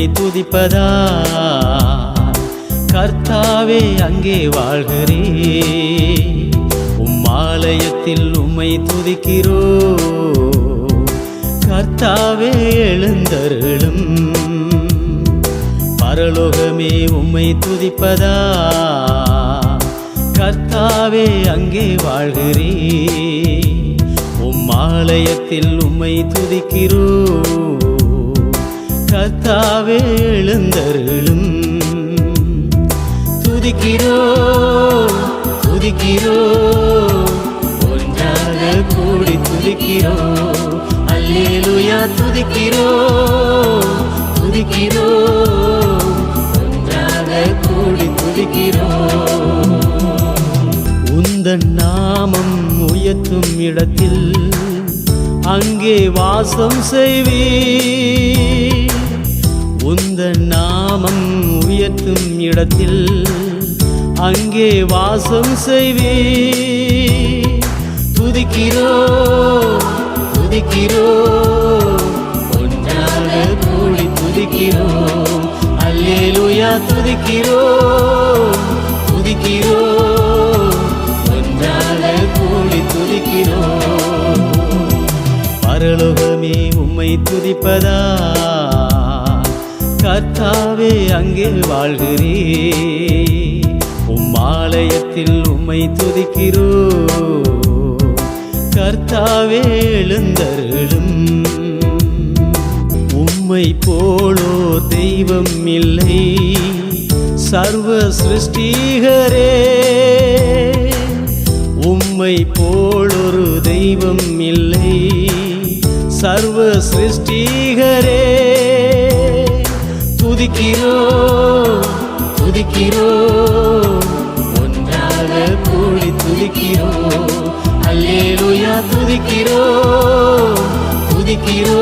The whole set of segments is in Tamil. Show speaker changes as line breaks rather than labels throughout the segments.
உம்மை துதிப்பதா? கர்த்தாவே அங்கே வாழ்கிறே. உம்மாலயத்தில் உம்மை துதிக்கிறோ. கர்த்தாவே எழுந்தருளும். பரலோகமே உம்மை துதிப்பதா? கர்த்தாவே அங்கே வாழ்கிறே. உம்மாலயத்தில் உம்மை துதிக்கிறோ. கத்தாவே எழுந்தருளும். துதிக்கிறோ துதிக்கிறோ ஒன்றாக கூடி துதிக்கிறோ. அல்லேலுயா துதிக்கிறோ துதிக்கிறோ ஒன்றாக கூடி துதிக்கிறோ. உந்தன் நாமம் உயர்த்தும் இடத்தில் அங்கே வாசம் செய்வே உந்த நாமம் உயர்த்தும் இடத்தில் அங்கே வாசம் செய்வே துதிக்கிறோ துதிக்கிறோ ஒன்றாக கூடி துதிக்கிறோ. அல்லேலுயா துதிக்கிறோ துதிக்கிறோ ஒன்றாக கூடி துதிக்கிறோ. பரலோகமே உம்மை துதிப்பதா? கர்த்தாவே அங்கே வாழ்கிறே உம்மாலயத்தில் உம்மை துதிக்கிறோ கர்த்தாவே எழுந்தருளும். உம்மை போலோ தெய்வம் இல்லை. சர்வ சிருஷ்டிகரே. உம்மை போலொரு தெய்வம் இல்லை. சர்வ சிருஷ்டிகரே. துதிக்கிறோ துதிக்கிறோ ஒன்றாக கூடி துதிக்கிறோ அல்லேலுயா துதிக்கிறோ துதிக்கிறோ.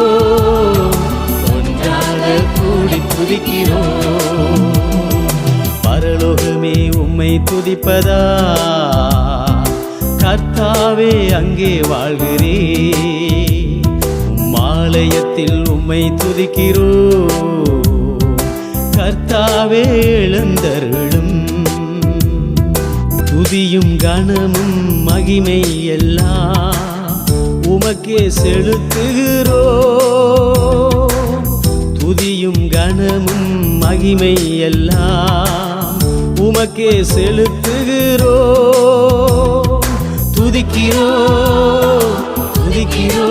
ஒன்றாக கூடி துதிக்கிறோ. பரலோகமே உம்மை துதிப்பதா? கர்த்தாவே அங்கே வாழ்கிறே உம் ஆலயத்தில் உம்மை துதிக்கிறோ கர்த்தாவே எழுந்தருளும். துதியும் கனமும் மகிமை எல்லாம் உமக்கே செலுத்துகிறோ துதியும் கனமும் மகிமை எல்லாம் உமக்கே செலுத்துகிறோ துதிக்கிறோ துதிக்கிறோ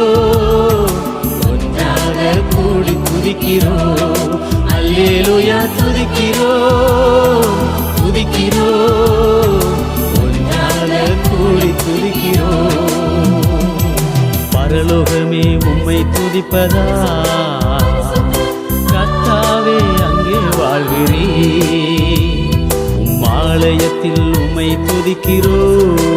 ஒன்றாக கூடி துதிக்கிறோ அல்லேலுயா துதிக்கிறோ துதிக்கிறோ ஒன்றாக கூடி துதிக்கிறோ. பரலோகமே உம்மை துதிப்பதா? கத்தாவே அங்கே வாழ்கிறீ உம் ஆலயத்தில் உம்மை துதிக்கிறோம்.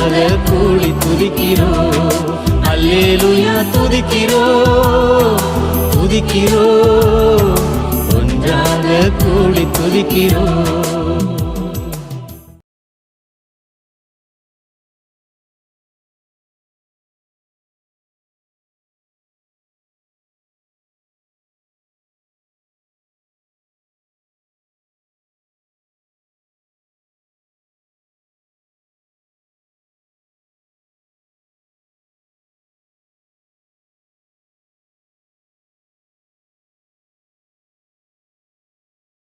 நாங்க கூடி துதிக்கிறோம். அல்லேலுயா துதிக்கிறோம். துதிக்கிறோம். ஒன்றாக கூடி துதிக்கிறோம்.